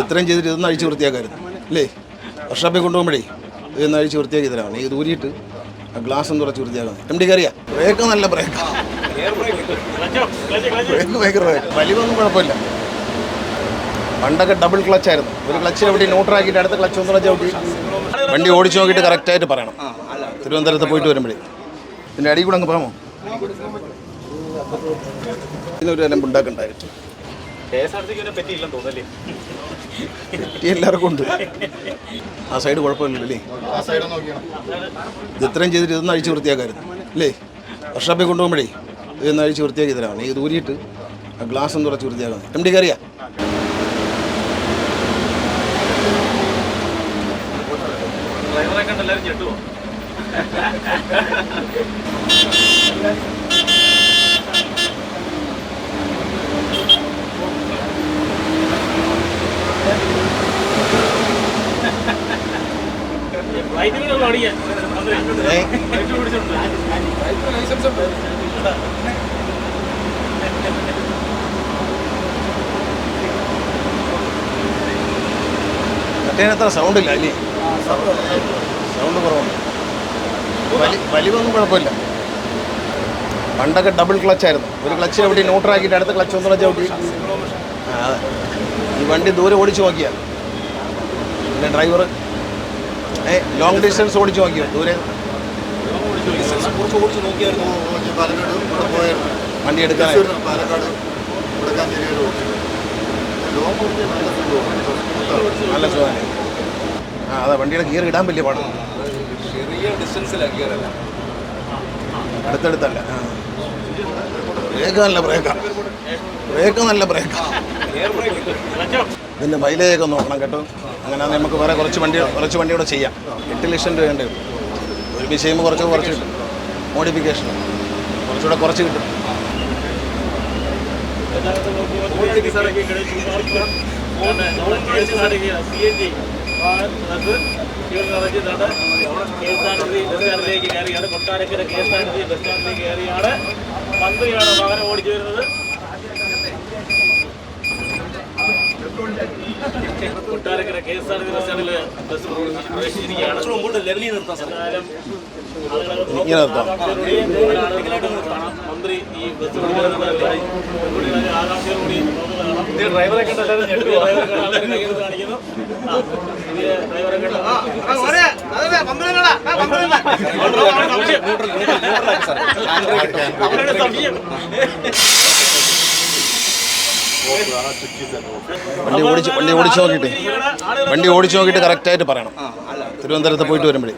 ഇത് ഇത്രയും ചെയ്തിട്ട് ഇതൊന്നും അഴിച്ച് വൃത്തിയാക്കായിരുന്നു. അല്ലേ വർഷാപ്പിൽ കൊണ്ടുപോകുമ്പോഴേ ഇതൊന്നും അഴിച്ച് വൃത്തിയാക്കി തരാം ഇത് ഊരിയിട്ട് ആ ഗ്ലാസ് ഒന്ന് കുറച്ച് വൃത്തിയാക്കണം. എം ഡി കറിയാ ബ്രേക്ക് നല്ല ബ്രേക്ക് ബ്രേക്ക് ഭയങ്കര ബ്രേക്ക് വലിവൊന്നും കുഴപ്പമില്ല. പണ്ടൊക്കെ ഡബിൾ ക്ലച്ച് ആയിരുന്നു. ഒരു ക്ലച്ച് എവിടെ ന്യൂട്രാക്കിയിട്ട് അടുത്ത ക്ലച്ച് ഒന്നുകൂടെ ചവിട്ടി. വണ്ടി ഓടിച്ചു നോക്കിയിട്ട് കറക്റ്റായിട്ട് പറയണം. തിരുവനന്തപുരത്ത് പോയിട്ട് വരുമ്പോഴേ. ഇതിന്റെ അടി കൂടെ അങ്ങ് പറയാമോ ഇതിനൊരു എല്ലാം ഉണ്ടാക്കണ്ടായിരുന്നു എല്ലാവർക്കും ഉണ്ട്. ആ സൈഡ് കുഴപ്പമില്ലല്ലേ ഇത് ഇത്രയും ചെയ്തിട്ട് ഇതൊന്നും അഴിച്ച് വൃത്തിയാക്കായിരുന്നു അല്ലേ? വർഷാപ്പിൽ കൊണ്ടുപോകുമ്പോഴേ ഇതൊന്നും അഴിച്ച് വൃത്തിയാക്കി തരാം. ഇത് ഊരിയിട്ട് ആ ഗ്ലാസ് ഒന്ന് കുറച്ച് വൃത്തിയാക്കണം. എം ഡി കറിയാ ഡ്രൈവറെ മറ്റേനത്ര സൗണ്ട് ഇല്ല അല്ലേ? സൗണ്ട് കുറവാണ്. വലി വലിവൊന്നും കുഴപ്പമില്ല. പണ്ടൊക്കെ ഡബിൾ ക്ലച്ച് ആയിരുന്നു. ഒരു ക്ലച്ച് എവിടെ ന്യൂട്രാക്കിയിട്ട് അടുത്ത ക്ലച്ച് ഒന്നുകൂടെ ചവിട്ടി. ഈ വണ്ടി ദൂരെ ഓടിച്ചു നോക്കിയാൽ പിന്നെ ഡ്രൈവർ ലോങ് ഡിസ്റ്റൻസ് ഓടിച്ചു നോക്കിയോ? ദൂരെ? വണ്ടി എടുക്കാൻ. നല്ല സുഖം. ആ അതെ വണ്ടിയുടെ ഗിയർ ഇടാൻ വലിയ പാടാണ് ചെറിയ ഡിസ്റ്റൻസിലാണ് അടുത്തടുത്തല്ല ബ്രേക്ക് നല്ല ബ്രേക്കാ ബ്രേക്ക് നല്ല ബ്രേക്കാ ഇതിന്റെ മൈലേജൊക്കെ നോക്കണം കേട്ടോ. അങ്ങനെ നമുക്ക് വേറെ കുറച്ച് വണ്ടി കുറച്ച് വണ്ടി കൂടെ ചെയ്യാം. എട്ട് ലക്ഷം രൂപയുണ്ട് ഒരു വിഷയം കുറച്ച് കുറച്ച് കിട്ടും. മോഡിഫിക്കേഷൻ കുറച്ചുകൂടെ കുറച്ച് കിട്ടും. Kottarakkara K S R T C bus സ്റ്റാൻഡിലേക്ക് കയറിയാണ് മന്ത്രിയാണ് വാഹനം ഓടിച്ചു വരുന്നത് Kottarakkara K S R T bus സ്റ്റാൻഡിൽ ബസ് പ്രവേശിച്ചിരിക്കുകയാണ് മന്ത്രി ഈ ബസ് ആകാംക്ഷയോടുകൂടി ഡ്രൈവറെ കണ്ടല്ലാതെ കാണിക്കുന്നു ഡ്രൈവറെ കണ്ട അവരുടെ സംശയം വണ്ടി ഓടിച്ച് വണ്ടി ഓടിച്ച് നോക്കിയിട്ട്. വണ്ടി ഓടിച്ച് നോക്കിയിട്ട് കറക്റ്റായിട്ട് പറയണം. തിരുവനന്തപുരത്ത് പോയിട്ട് വരുമ്പോഴേ.